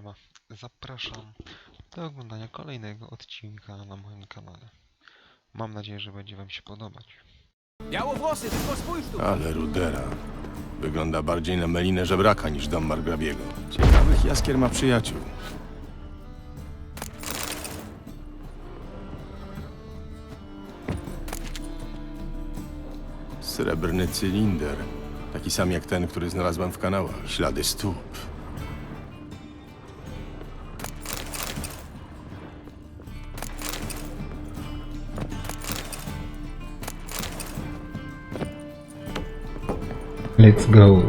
Siema. Zapraszam do oglądania kolejnego odcinka na moim kanale. Mam nadzieję, że będzie Wam się podobać. Białowłosy, tylko spójrz tu! Ale Rudera. Wygląda bardziej na melinę żebraka niż dom Margrabiego. Ciekawych jaskier ma przyjaciół. Srebrny cylinder. Taki sam jak ten, który znalazłem w kanałach. Ślady stóp. Let's go.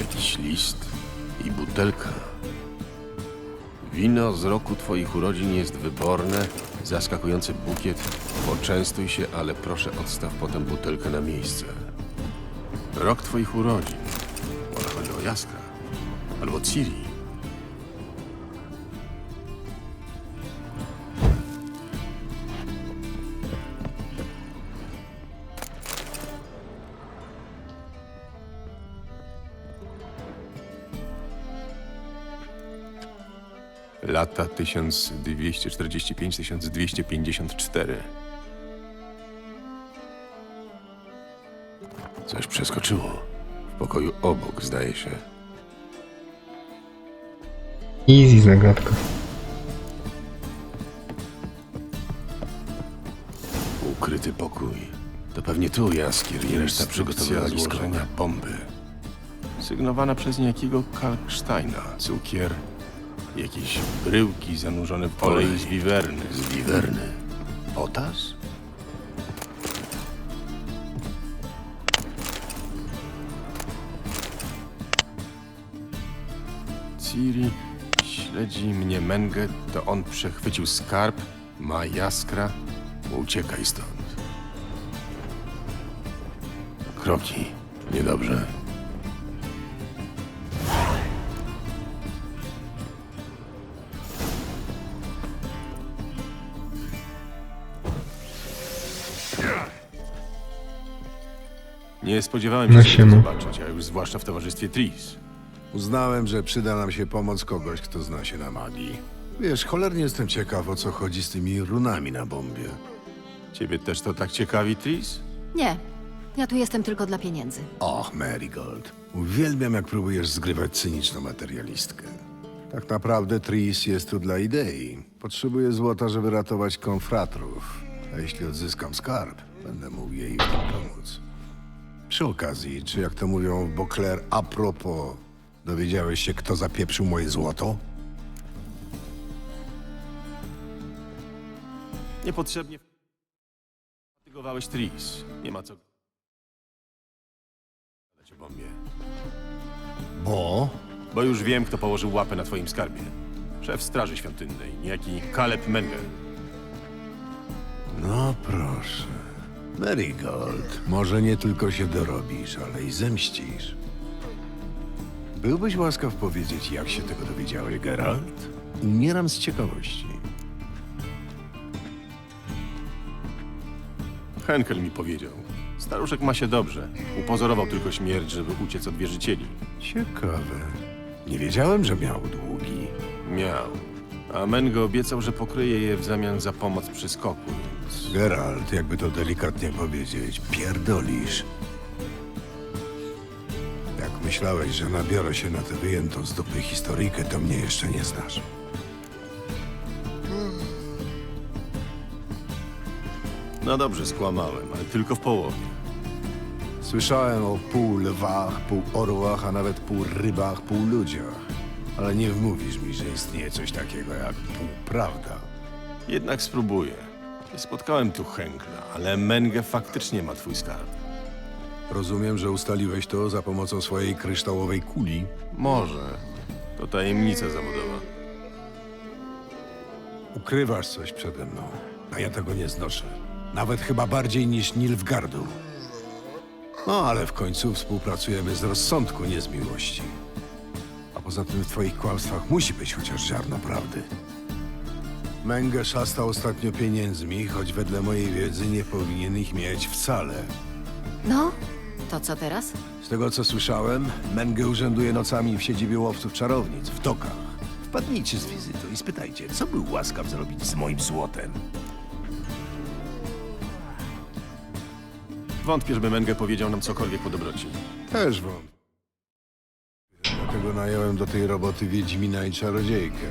Jakiś list i butelka. Wino z roku twoich urodzin jest wyborne, zaskakujący bukiet. Poczęstuj się, ale proszę odstaw potem butelkę na miejsce. Rok twoich urodzin. Może chodzi o Jaskra. Albo Ciri. Lata 1245-1254. Coś przeskoczyło. W pokoju obok, zdaje się. Easy zagadka. Ukryty pokój. To pewnie tu Jaskier i reszta przygotowywali złożenia bomby. Sygnowana przez niejakiego Kalksteina. Cukier, jakieś bryłki zanurzone w olej z wiwerny. Z wiwerny? Potas? Ciri śledzi mnie Mengę, to on przechwycił skarb, ma jaskra. Uciekaj stąd. Kroki. Niedobrze. Nie spodziewałem No się cię siema. zobaczyć, a już zwłaszcza w towarzystwie Tris. Uznałem, że przyda nam się pomoc kogoś, kto zna się na magii. Wiesz, cholernie jestem ciekaw, o co chodzi z tymi runami na bombie. Ciebie też to tak ciekawi, Tris? Nie. Ja tu jestem tylko dla pieniędzy. Och, Marigold. Uwielbiam, jak próbujesz zgrywać cyniczną materialistkę. Tak naprawdę Tris jest tu dla idei. Potrzebuję złota, żeby ratować konfratrów. A jeśli odzyskam skarb, będę mógł jej w tym pomóc. Przy okazji, czy jak to mówią w Beauclair, a propos, dowiedziałeś się, kto zapieprzył moje złoto? Niepotrzebnie fatygowałeś Tris. Nie ma co... gadać o bombie. Bo? Bo już wiem, kto położył łapę na twoim skarbie. Szef Straży Świątynnej, niejaki Kaleb Mengel. No proszę. Marigold, może nie tylko się dorobisz, ale i zemścisz. Byłbyś łaskaw powiedzieć, jak się tego dowiedziałeś, Geralt? Umieram z ciekawości. Henkel mi powiedział. Staruszek ma się dobrze. Upozorował tylko śmierć, żeby uciec od wierzycieli. Ciekawe. Nie wiedziałem, że miał długi. Miał. A Menge obiecał, że pokryje je w zamian za pomoc przy skoku. Geralt, jakby to delikatnie powiedzieć, pierdolisz. Jak myślałeś, że nabiorę się na tę wyjętą z dupy historyjkę, to mnie jeszcze nie znasz. No dobrze, skłamałem, ale tylko w połowie. Słyszałem o pół lwach, pół orłach, a nawet pół rybach, pół ludziach. Ale nie wmówisz mi, że istnieje coś takiego jak półprawda. Jednak spróbuję. Nie spotkałem tu Henkla, ale Menge faktycznie ma twój skarb. Rozumiem, że ustaliłeś to za pomocą swojej kryształowej kuli. Może. To tajemnica zawodowa. Ukrywasz coś przede mną, a ja tego nie znoszę. Nawet chyba bardziej niż Nilfgardu. No, ale w końcu współpracujemy z rozsądku, nie z miłości. A poza tym w twoich kłamstwach musi być chociaż ziarno prawdy. Menge szastał ostatnio pieniędzmi, choć wedle mojej wiedzy nie powinien ich mieć wcale. No, To co teraz? Z tego co słyszałem, Menge urzęduje nocami w siedzibie łowców czarownic, w dokach. Wpadnijcie z wizytą i spytajcie, co był łaskaw zrobić z moim złotem. Wątpię, żeby Menge powiedział nam cokolwiek po dobroci. Też wątpię. Dlatego nająłem do tej roboty Wiedźmina i Czarodziejkę,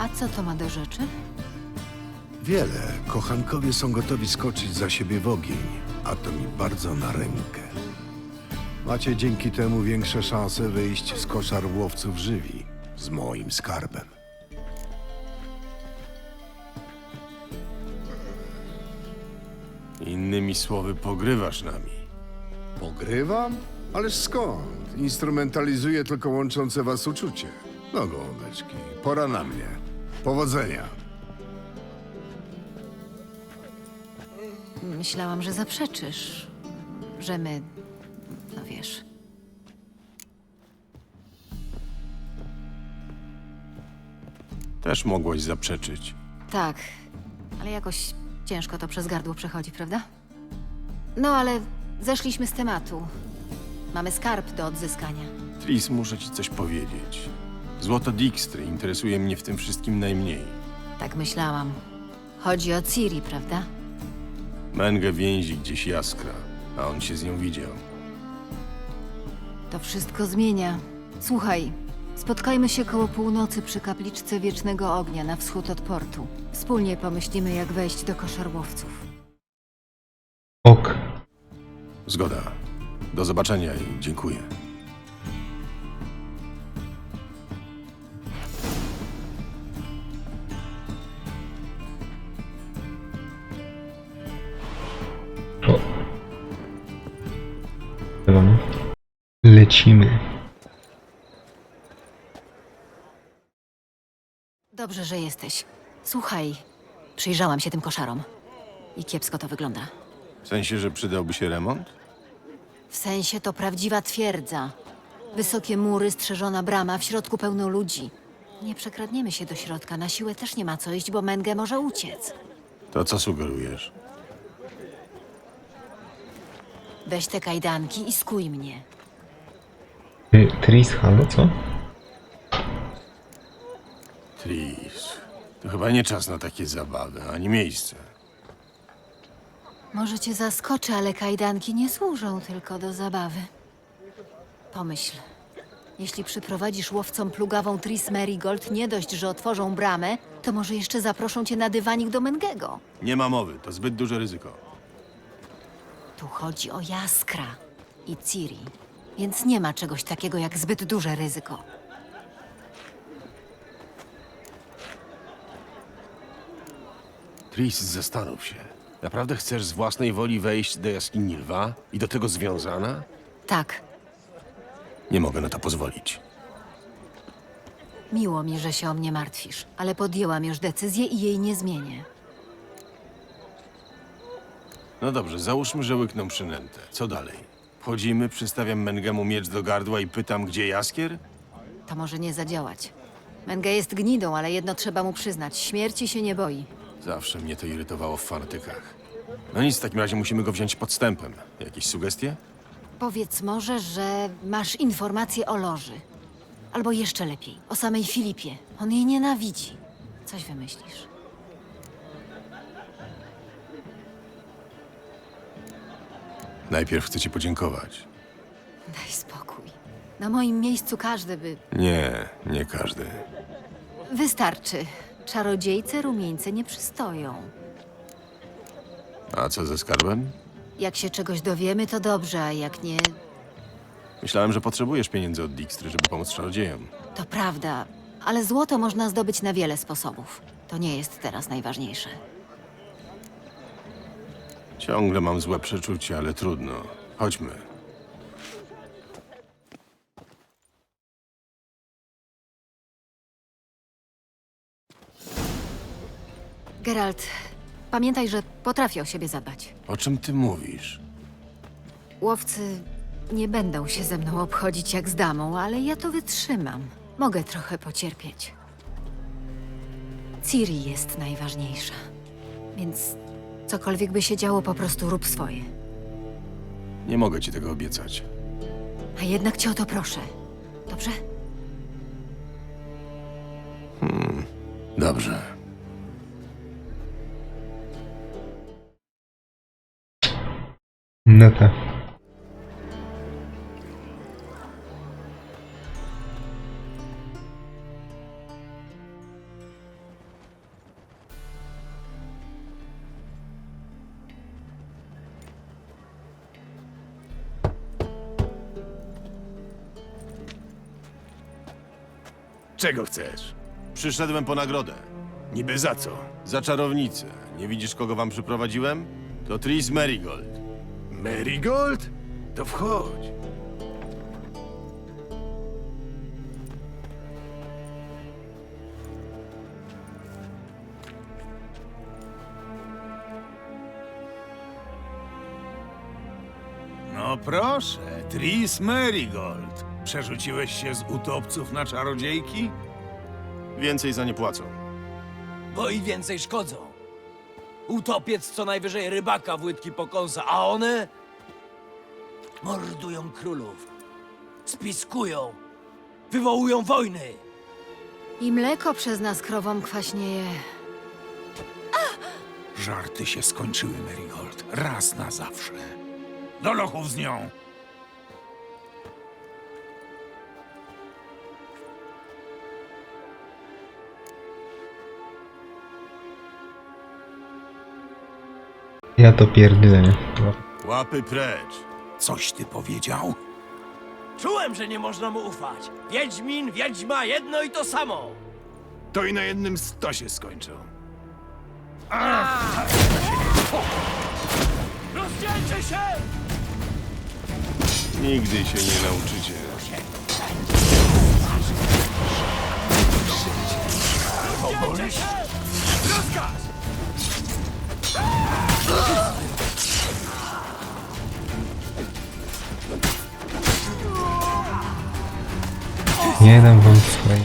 A co to ma do rzeczy? Wiele. Kochankowie są gotowi skoczyć za siebie w ogień, a to mi bardzo na rękę. Macie dzięki temu większe szanse wyjść z koszar łowców żywi z moim skarbem. Innymi słowy, pogrywasz nami. Pogrywam? Ależ skąd? Instrumentalizuję tylko łączące was uczucie. No gołąbeczki, pora na mnie. Powodzenia. Myślałam, że zaprzeczysz. Że my. No wiesz. Też mogłaś zaprzeczyć. Tak, ale jakoś ciężko to przez gardło przechodzi, prawda? No ale zeszliśmy z tematu. Mamy skarb do odzyskania. Tris, muszę ci coś powiedzieć. Złoto Dijkstry interesuje mnie w tym wszystkim najmniej. Tak myślałam. Chodzi o Ciri, prawda? Menge więzi gdzieś jaskra, a on się z nią widział. To wszystko zmienia. Słuchaj, spotkajmy się koło północy przy kapliczce Wiecznego Ognia na wschód od portu. Wspólnie pomyślimy, jak wejść do koszarłowców. Ok. Zgoda. Do zobaczenia i dziękuję. Lecimy. Dobrze, że jesteś. Słuchaj, przyjrzałam się tym koszarom. I kiepsko to wygląda. W sensie, że przydałby się remont? W sensie to prawdziwa twierdza. Wysokie mury, strzeżona brama, w środku pełno ludzi. Nie przekradniemy się do środka, na siłę też nie ma co iść, bo Menge może uciec. To co sugerujesz? Weź te kajdanki i skuj mnie. Y, Tris, halo, co? Tris, to chyba nie czas na takie zabawy, ani miejsce. Może cię zaskoczę, ale kajdanki nie służą tylko do zabawy. Pomyśl. Jeśli przyprowadzisz łowcom plugawą Tris Marigold, nie dość, że otworzą bramę, to może jeszcze zaproszą cię na dywanik do Mengego. Nie ma mowy, to zbyt duże ryzyko. Tu chodzi o Jaskra i Ciri, więc nie ma czegoś takiego jak zbyt duże ryzyko. Tris, zastanów się. Naprawdę chcesz z własnej woli wejść do jaskini lwa i do tego związana? Tak, Nie mogę na to pozwolić. miło mi, że się o mnie martwisz, ale podjęłam już decyzję i jej nie zmienię. No dobrze, załóżmy, że łykną przynętę. Co dalej? Wchodzimy, przystawiam Mengemu miecz do gardła i pytam, gdzie jaskier? To może nie zadziałać. Menge jest gnidą, ale jedno trzeba mu przyznać: śmierci się nie boi. Zawsze mnie to irytowało w fanatykach. No nic, w takim razie musimy go wziąć podstępem. Jakieś sugestie? Powiedz może, że masz informacje o Loży. Albo jeszcze lepiej, o samej Filipie. On jej nienawidzi. Coś wymyślisz. Najpierw chcę ci podziękować. Daj spokój. Na moim miejscu każdy by. Nie, nie każdy. Wystarczy. Czarodziejce rumieńce nie przystoją. A co ze skarbem? Jak się czegoś dowiemy, to dobrze, a jak nie, Myślałem, że potrzebujesz pieniędzy od Dijkstry, żeby pomóc czarodziejom. to prawda. Ale złoto można zdobyć na wiele sposobów. To nie jest teraz najważniejsze. Ciągle mam złe przeczucie, ale trudno. Chodźmy. Geralt, pamiętaj, że potrafię o siebie zadbać. O czym ty mówisz? Łowcy nie będą się ze mną obchodzić jak z damą, ale ja to wytrzymam. Mogę trochę pocierpieć. Ciri jest najważniejsza. Więc Cokolwiek by się działo, po prostu rób swoje. Nie mogę ci tego obiecać. A jednak cię o to proszę. Dobrze? Dobrze. No tak. Czego chcesz? Przyszedłem po nagrodę. Niby za co? Za czarownicę. Nie widzisz, kogo wam przyprowadziłem? To Tris Merigold. Marigold? To wchodź. No proszę, Tris Marigold. Przerzuciłeś się z utopców na czarodziejki? Więcej za nie płacą. Bo i więcej szkodzą. Utopiec co najwyżej rybaka w łydki pokąsa, a one mordują królów, spiskują, wywołują wojny. I mleko przez nas krowom kwaśnieje. Żarty się skończyły, Marigold. Raz na zawsze. Do lochów z nią. Ja to pierdolę. Łapy precz. Coś ty powiedział? Czułem, że nie można mu ufać. Wiedźmin, wiedźma, jedno i to samo. To i na jednym stosie skończą. Rozdzielcie się! Nigdy się nie nauczycie. Rozdzielcie się! Rozkaz! Nie dam wam swojej.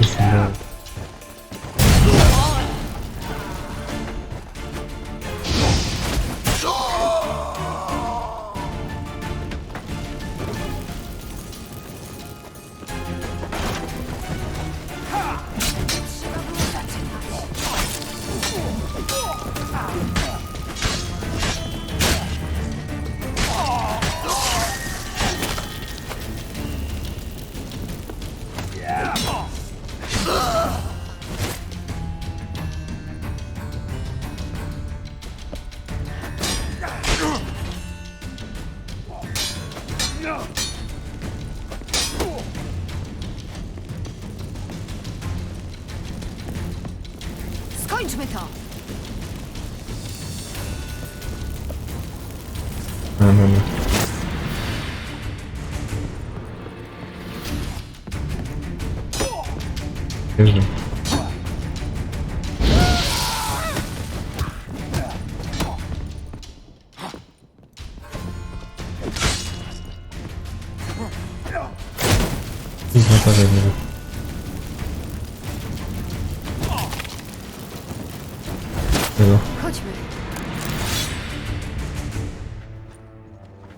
Jestem Skończmy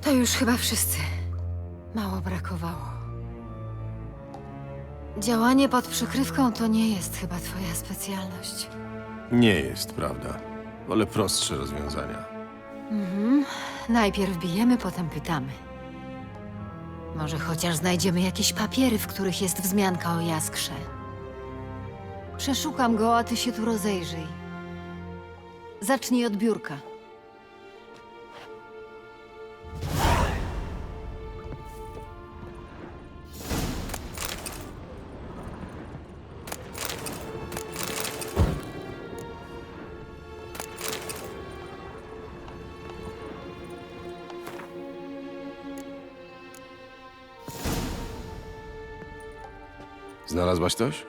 To już chyba wszyscy. Mało brakowało. Działanie pod przykrywką to nie jest chyba twoja specjalność. Nie jest, prawda? Wolę prostsze rozwiązania. Mhm. Najpierw bijemy, potem pytamy. Może chociaż znajdziemy jakieś papiery, w których jest wzmianka o jaskrze. Przeszukam go, a ty się tu rozejrzyj. Zacznij od biurka. Znalazłaś coś?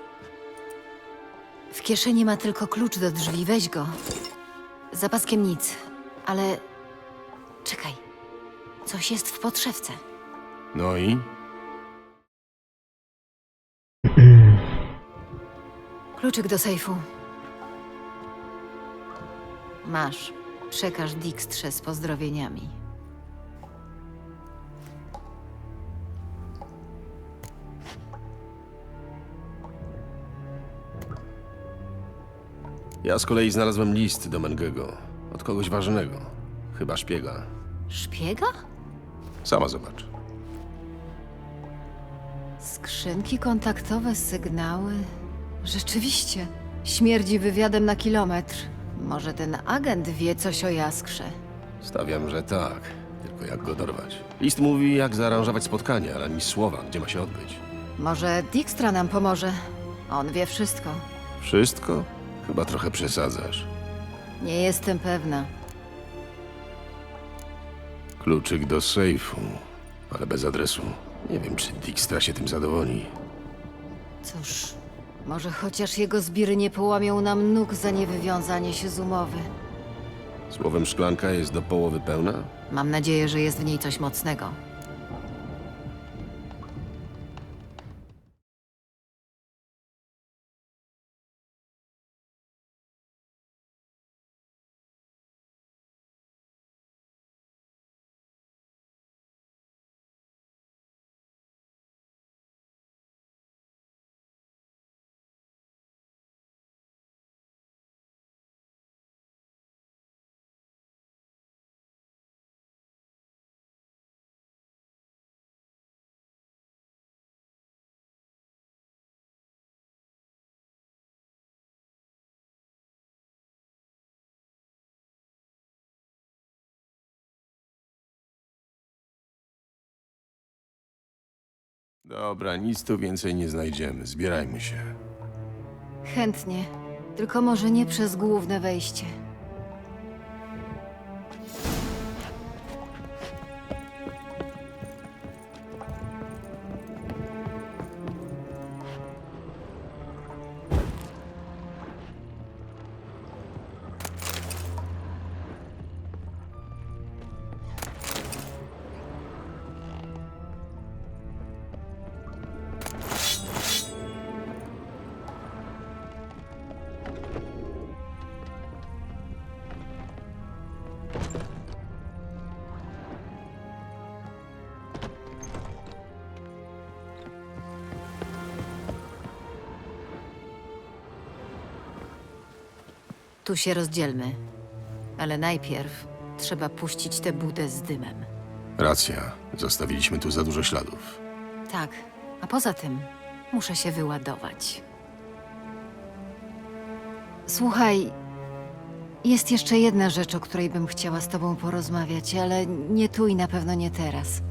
W kieszeni ma tylko klucz do drzwi, weź go. Za paskiem nic, ale... Czekaj. Coś jest w podszewce. No i? Kluczyk do sejfu. Masz. Przekaż Dijkstrze z pozdrowieniami. Ja z kolei znalazłem list do Mengego. Od kogoś ważnego. Chyba szpiega. Szpiega? Sama zobacz. Skrzynki kontaktowe, sygnały. Rzeczywiście. Śmierdzi wywiadem na kilometr. Może ten agent wie coś o jaskrze. Stawiam, że tak. Tylko jak go dorwać? List mówi, jak zaaranżować spotkanie, ale ani słowa, gdzie ma się odbyć. Może Dijkstra nam pomoże. On wie wszystko. Wszystko? Chyba trochę przesadzasz. Nie jestem pewna. Kluczyk do sejfu, ale bez adresu. Nie wiem, czy Dijkstra się tym zadowoli. Cóż, może chociaż jego zbiry nie połamią nam nóg za niewywiązanie się z umowy. Słowem szklanka jest do połowy pełna? Mam nadzieję, że jest w niej coś mocnego. Dobra, nic tu więcej nie znajdziemy. Zbierajmy się. Chętnie, tylko może nie przez główne wejście. Tu się rozdzielmy. Ale najpierw trzeba puścić tę budę z dymem. Racja. Zostawiliśmy tu za dużo śladów. Tak, a poza tym muszę się wyładować. Słuchaj, jest jeszcze jedna rzecz, o której bym chciała z tobą porozmawiać, ale nie tu i na pewno nie teraz.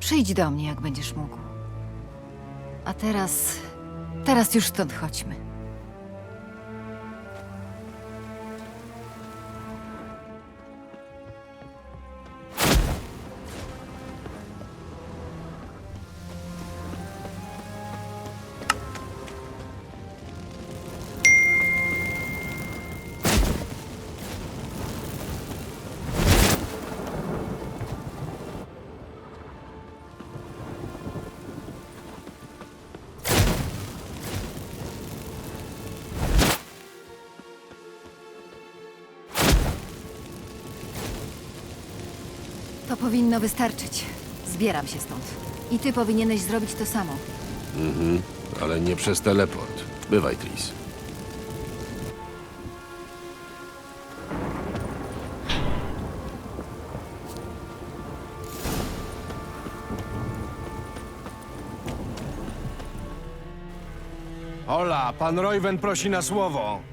Przyjdź do mnie, jak będziesz mógł. A teraz. Teraz już stąd chodźmy. Powinno wystarczyć. Zbieram się stąd. I ty powinieneś zrobić to samo. Mhm, ale nie przez teleport. Bywaj, Tris. Hola, pan Royven prosi na słowo.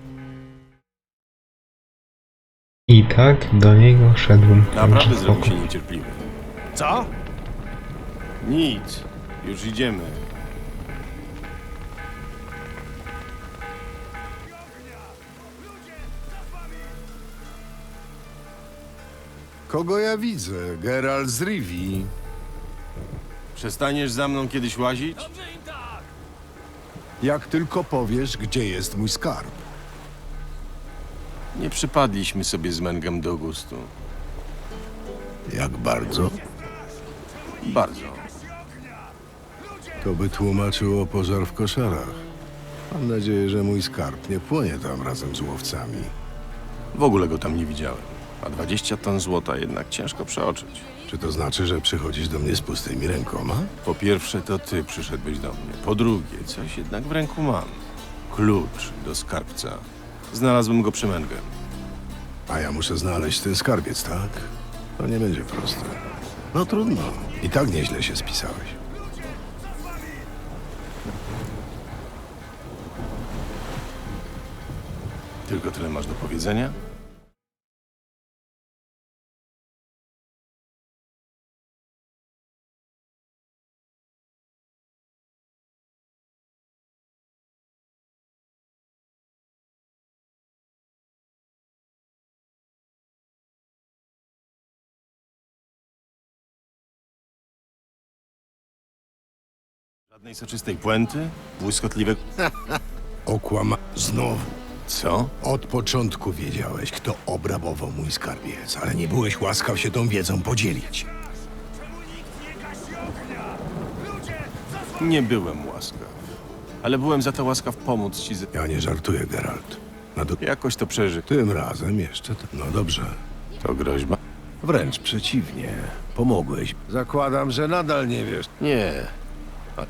I tak do niego szedłem. Naprawdę zrobił się niecierpliwy. Co? Nic. Już idziemy. Kogo ja widzę? Geralt z Rivi. Przestaniesz za mną kiedyś łazić? Jak tylko powiesz, gdzie jest mój skarb. Nie przypadliśmy sobie z Mengem do gustu. Jak bardzo? Bardzo. To by tłumaczyło pożar w koszarach. Mam nadzieję, że mój skarb nie płonie tam razem z łowcami. W ogóle go tam nie widziałem. A 20 ton złota jednak ciężko przeoczyć. Czy to znaczy, że przychodzisz do mnie z pustymi rękoma? Po pierwsze, to ty przyszedłeś do mnie. Po drugie, coś jednak w ręku mam. Klucz do skarbca. Znalazłem go przy Mengem. A ja muszę znaleźć ten skarbiec, tak? To nie będzie proste. No trudno. I tak nieźle się spisałeś. Tylko tyle masz do powiedzenia? Żadnej soczystej puenty? Błyskotliwego... Okłama... Znowu. Co? Od początku wiedziałeś, kto obrabował mój skarbiec, ale nie byłeś łaskaw się tą wiedzą podzielić. Nie byłem łaskaw. Ale byłem za to łaskaw pomóc ci z... Ja nie żartuję, Geralt. Na do... Jakoś to przeży. Tym razem jeszcze... To... No dobrze. To groźba? Wręcz przeciwnie. Pomogłeś. Zakładam, że nadal nie wiesz. Nie.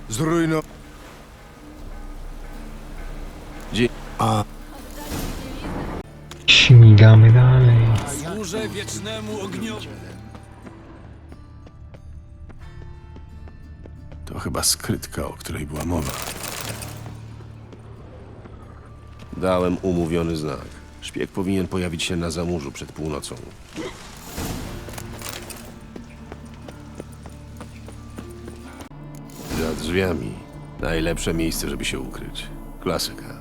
Zrujno... Dzie- A Śmigamy dalej. Służę wiecznemu ogniowi. To chyba skrytka, o której była mowa. Dałem umówiony znak. Szpieg powinien pojawić się na zamurzu przed północą. Drzwiami. Najlepsze miejsce, żeby się ukryć. Klasyka.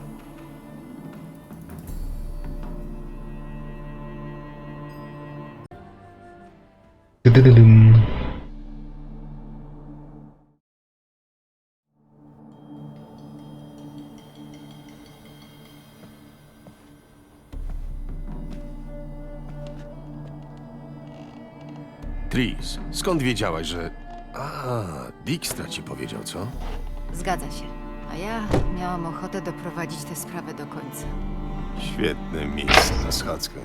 Tris, skąd wiedziałaś, że... A, Dijkstra ci powiedział, co? Zgadza się. A ja miałam ochotę doprowadzić tę sprawę do końca. Świetne miejsce na schadzkę.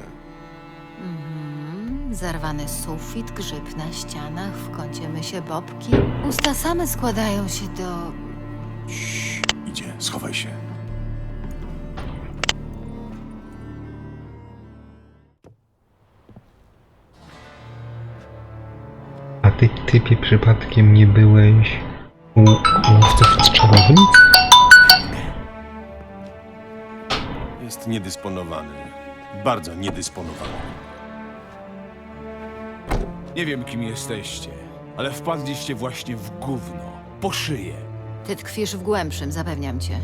Mhm. Zarwany sufit, grzyb na ścianach, w kącie mysie bobki. Usta same składają się do... Idzie, schowaj się. Typie, przypadkiem nie byłeś u łowców czarownic? Jest niedysponowany. Bardzo niedysponowany. Nie wiem, kim jesteście, ale wpadliście właśnie w gówno. Po szyję. Ty tkwisz w głębszym, zapewniam cię.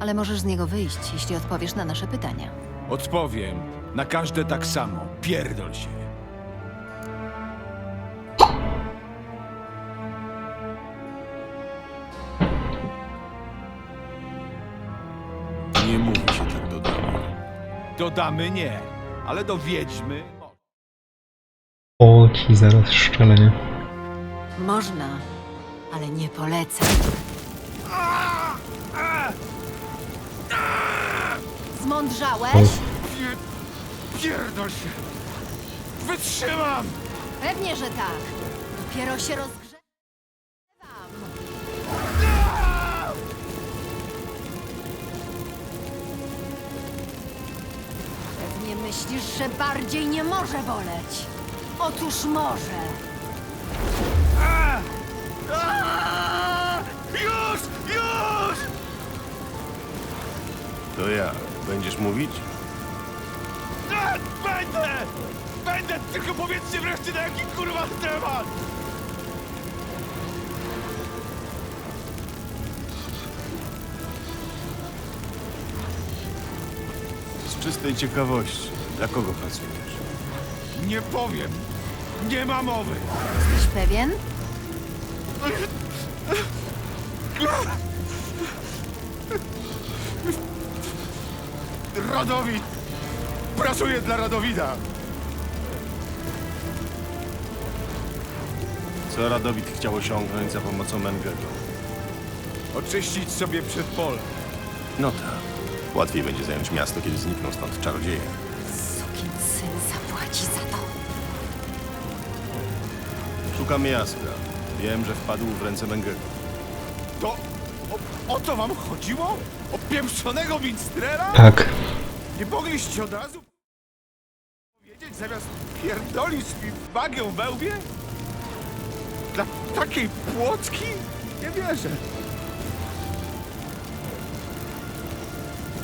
Ale możesz z niego wyjść, jeśli odpowiesz na nasze pytania. Odpowiem na każde tak samo. Pierdol się. Do damy nie, ale do wiedźmy... mo- O, ci zaraz szczelenie. Można, ale nie polecam. Zmądrzałeś? Pierdol się! Wytrzymam! Pewnie, że tak. Dopiero się rozgrzewam. Myślisz, że bardziej nie może boleć. Otóż może. Już! Już! To ja. Będziesz mówić? A, Będę! Będę! Tylko powiedzcie wreszcie na jaki kurwa temat! Z czystej ciekawości. Dla kogo pracujesz? Nie powiem! Nie ma mowy! Jesteś pewien? Radowid! Pracuję dla Radowida! Co Radowid chciał osiągnąć za pomocą Mengego? Oczyścić sobie przed polem. No tak. Łatwiej będzie zająć miasto, kiedy znikną stąd czarodzieje ci za to. Szukam Jaskra. Wiem, że wpadł w ręce Mengego. To... O, o to wam chodziło? O pieprzonego Winstrela? Tak. Nie mogliście od razu powiedzieć zamiast pierdolić mi magię wełbie? Dla takiej płotki? Nie wierzę.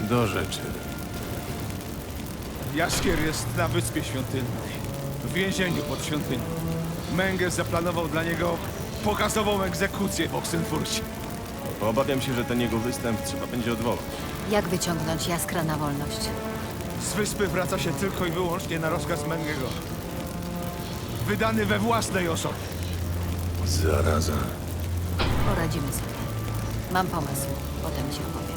Do rzeczy. Jaskier jest na Wyspie Świątynnej. W więzieniu pod świątynią. Menges zaplanował dla niego pokazową egzekucję w Oxenfurcie. Obawiam się, że ten jego występ trzeba będzie odwołać. Jak wyciągnąć jaskra na wolność? Z wyspy wraca się tylko i wyłącznie na rozkaz Mengego. Wydany we własnej osobie. Zaraza. Poradzimy sobie. Mam pomysł, potem ci opowiem.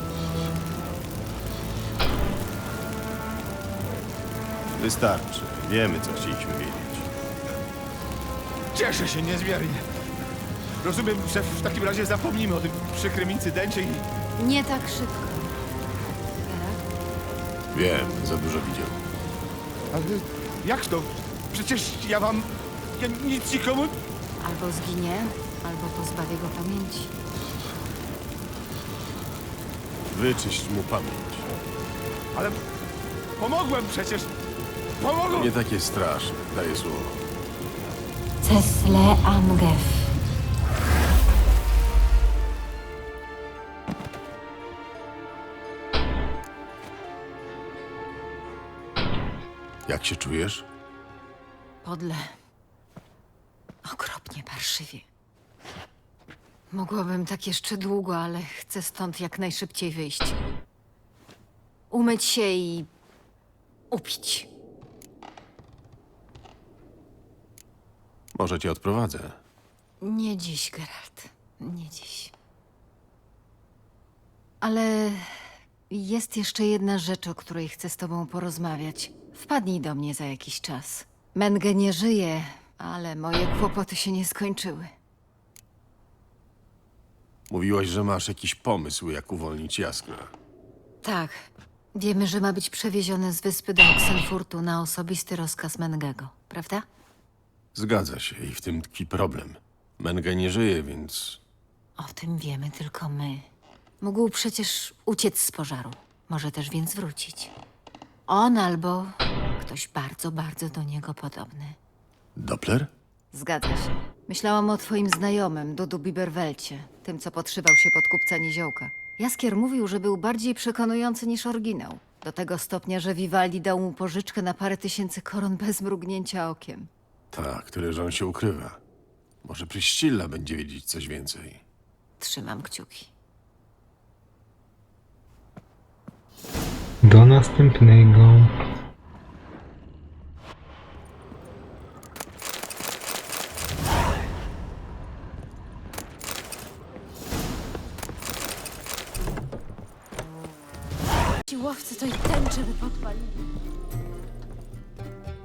Wystarczy. Wiemy, co chcieliśmy wiedzieć. Cieszę się niezmiernie. Rozumiem, że w takim razie zapomnimy o tym przykrym incydencie i... Nie tak szybko. Wiem, za dużo widział. Ale jak to? Przecież ja wam... Ja nic nikomu... Albo zginie, albo pozbawię go pamięci. Wyczyść mu pamięć. Ale pomogłem przecież! Pomogłem! Nie takie straszne, daję słowo. Cesle Angef. Jak się czujesz? Podle. Okropnie parszywie. Mogłabym tak jeszcze długo, ale chcę stąd jak najszybciej wyjść. Umyć się i upić. Może cię odprowadzę. Nie dziś, Geralt. Nie dziś. Ale jest jeszcze jedna rzecz, o której chcę z tobą porozmawiać. Wpadnij do mnie za jakiś czas. Menge nie żyje, ale moje kłopoty się nie skończyły. Mówiłaś, że masz jakiś pomysł, jak uwolnić Jaskra. Tak. Wiemy, że ma być przewieziony z wyspy do Oxenfurtu na osobisty rozkaz Mengego, prawda? Zgadza się i w tym tkwi problem. Menge nie żyje, więc O tym wiemy tylko my. Mógł przecież uciec z pożaru. Może też więc wrócić. On albo ktoś bardzo, bardzo do niego podobny. Doppler? Zgadza się. Myślałam o twoim znajomym, Dudu Biberwelcie, tym, co podszywał się pod kupca Niziołka. Jaskier mówił, że był bardziej przekonujący niż oryginał. Do tego stopnia, że Vivaldi dał mu pożyczkę na parę tysięcy koron bez mrugnięcia okiem. Tak, tyle, że on się ukrywa. Może Pryścilla będzie wiedzieć coś więcej. Trzymam kciuki. Do następnego. Ci łowcy to i tęczy by podpalili.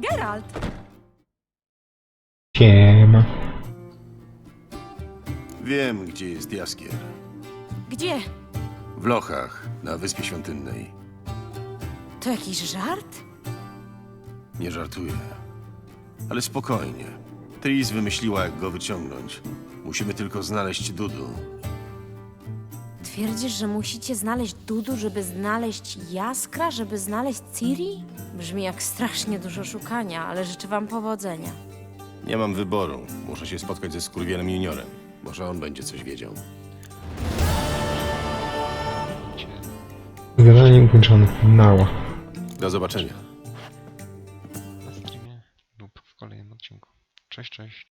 Geralt! Wiem, gdzie jest Jaskier. Gdzie? W Lochach, na Wyspie Świątynnej. To jakiś żart? Nie żartuję. Ale spokojnie. Tris wymyśliła, jak go wyciągnąć. Musimy tylko znaleźć Dudu. Twierdzisz, że musicie znaleźć Dudu, żeby znaleźć Jaskra, żeby znaleźć Ciri? Brzmi jak strasznie dużo szukania, ale życzę wam powodzenia. Nie mam wyboru. Muszę się spotkać ze skurwielem juniorem. Może on będzie coś wiedział. Zadanie ukończone. Nała. Do zobaczenia. na streamie lub w kolejnym odcinku. Cześć, cześć.